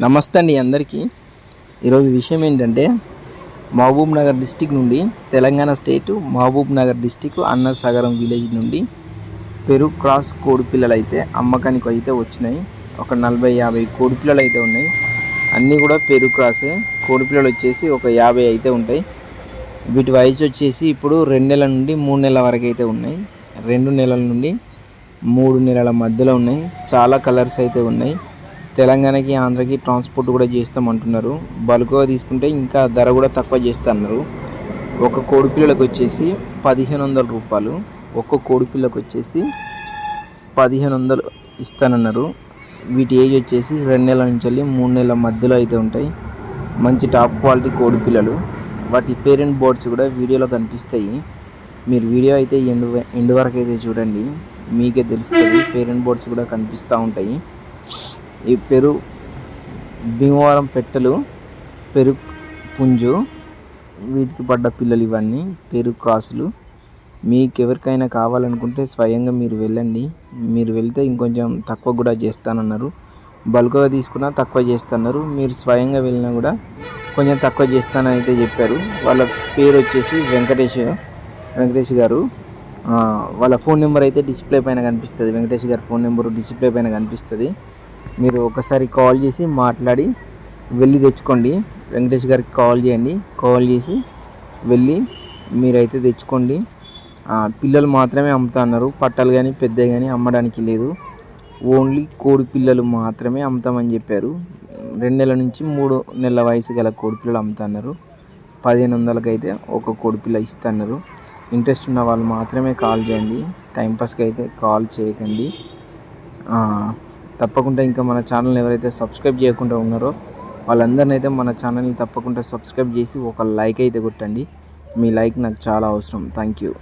నమస్తే అండి అందరికీ. ఈరోజు విషయం ఏంటంటే మహబూబ్ నగర్ డిస్టిక్ నుండి Telangana state Mahabubnagar district Annasagaram village నుండి పెరుగు క్రాస్ కోడి పిల్లలు అయితే అమ్మకానికి అయితే వచ్చినాయి. ఒక నలభై యాభై కోడి పిల్లలు అయితే ఉన్నాయి. అన్నీ కూడా పెరుగు క్రాసే. కోడి పిల్లలు వచ్చేసి ఒక యాభై అయితే ఉంటాయి. వీటి వయసు వచ్చేసి ఇప్పుడు రెండు నెలల నుండి మూడు నెలల వరకు అయితే ఉన్నాయి. రెండు నెలల నుండి మూడు నెలల మధ్యలో ఉన్నాయి. చాలా కలర్స్ అయితే ఉన్నాయి. తెలంగాణకి ఆంధ్రకి ట్రాన్స్పోర్ట్ కూడా చేస్తామంటున్నారు. బల్క్గా తీసుకుంటే ఇంకా ధర కూడా తక్కువ చేస్తున్నారు. ఒక కోడి పిల్లలకు వచ్చేసి పదిహేను వందల రూపాయలు. ఒక్క కోడి పిల్లకు వచ్చేసి పదిహేను వందలు ఇస్తానన్నారు. వీటి ఏజ్ వచ్చేసి రెండు నెలల నుంచి వెళ్ళి మూడు నెలల మధ్యలో అయితే ఉంటాయి. మంచి టాప్ క్వాలిటీ కోడి పిల్లలు. వాటి పేరెంట్ బోర్డ్స్ కూడా వీడియోలో కనిపిస్తాయి. మీరు వీడియో అయితే ఎండు ఎండు వరకు అయితే చూడండి. మీకే తెలుస్తుంది. పేరెంట్ బోర్డ్స్ కూడా కనిపిస్తూ ఉంటాయి. ఈ పెరు భీమవరం పెట్టెలు పెరు పుంజు వీటికి పడ్డ పిల్లలు ఇవన్నీ పెరు క్రాసులు. మీకు ఎవరికైనా కావాలనుకుంటే స్వయంగా మీరు వెళ్ళండి. మీరు వెళ్తే ఇంకొంచెం తక్కువ కూడా చేస్తానన్నారు. బల్క్గా తీసుకున్నా తక్కువ చేస్తున్నారు మీరు స్వయంగా వెళ్ళినా కూడా కొంచెం తక్కువ చేస్తానని అయితే చెప్పారు. వాళ్ళ పేరు వచ్చేసి వెంకటేష్ వెంకటేష్ గారు. వాళ్ళ ఫోన్ నెంబర్ అయితే డిస్ప్లే పైన కనిపిస్తుంది. వెంకటేష్ గారి ఫోన్ నెంబర్ డిస్ప్లే పైన కనిపిస్తుంది. మీరు ఒకసారి కాల్ చేసి మాట్లాడి వెళ్ళి తెచ్చుకోండి. వెంకటేష్ గారికి కాల్ చేయండి. కాల్ చేసి వెళ్ళి మీరైతే తెచ్చుకోండి. పిల్లలు మాత్రమే అమ్ముతా అన్నారు పట్టాలు కానీ పెద్దవి కానీ అమ్మడానికి లేదు. ఓన్లీ కోడి పిల్లలు మాత్రమే అమ్ముతామని చెప్పారు. రెండు నెలల నుంచి మూడు నెలల వయసు గల కోడి పిల్లలు అమ్ముతున్నారు. పదిహేను వందలకి అయితే ఒక కోడి పిల్ల ఇస్తున్నారు. ఇంట్రెస్ట్ ఉన్న వాళ్ళు మాత్రమే కాల్ చేయండి. టైంపాస్కి అయితే కాల్ చేయకండి. తప్పకుండా ఇంకా మన ఛానల్ని ఎవరైతే సబ్స్క్రైబ్ చేయకుండా ఉన్నారో వాళ్ళందరినీ అయితే మన ఛానల్ని తప్పకుండా సబ్స్క్రైబ్ చేసి ఒక లైక్ అయితే కొట్టండి. మీ లైక్ నాకు చాలా అవసరం. Thank you.